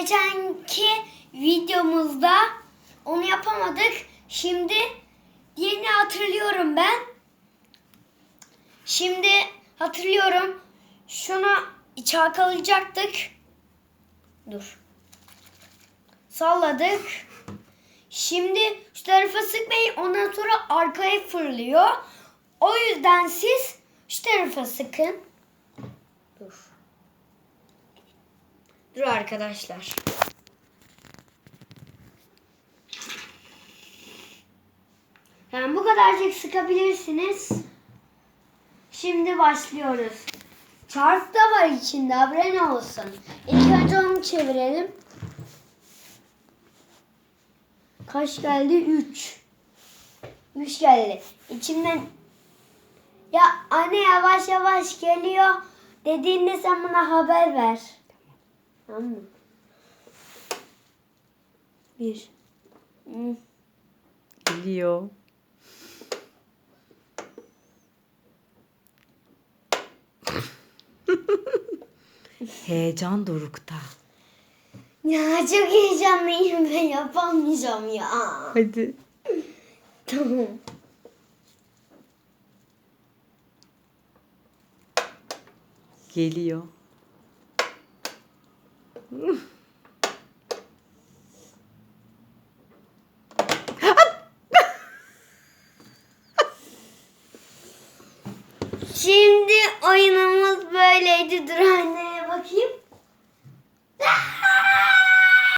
geçenki videomuzda onu yapamadık. Şimdi yeni hatırlıyorum ben. Şimdi hatırlıyorum. Şunu çalkalayacaktık. Dur. Salladık. Şimdi şu tarafa sıkmayın. Ondan sonra arkaya fırlıyor. O yüzden siz şu tarafa sıkın. Dur. Dur arkadaşlar. Yani bu kadarcık sıkabilirsiniz. Şimdi başlıyoruz. Çarp da var içinde haberin olsun. İlk önce onu çevirelim. Kaç geldi? 3. 3 geldi. İçimden ya anne yavaş yavaş geliyor dediğinde sen bana haber ver. Tamam mı? Bir. Hı. Geliyor. Heyecan dorukta. Ya çok heyecanlıyım ben yapamayacağım ya. Hadi. Tamam. Geliyor. Şimdi oyunumuz böyleydi. Dur anneye bakayım.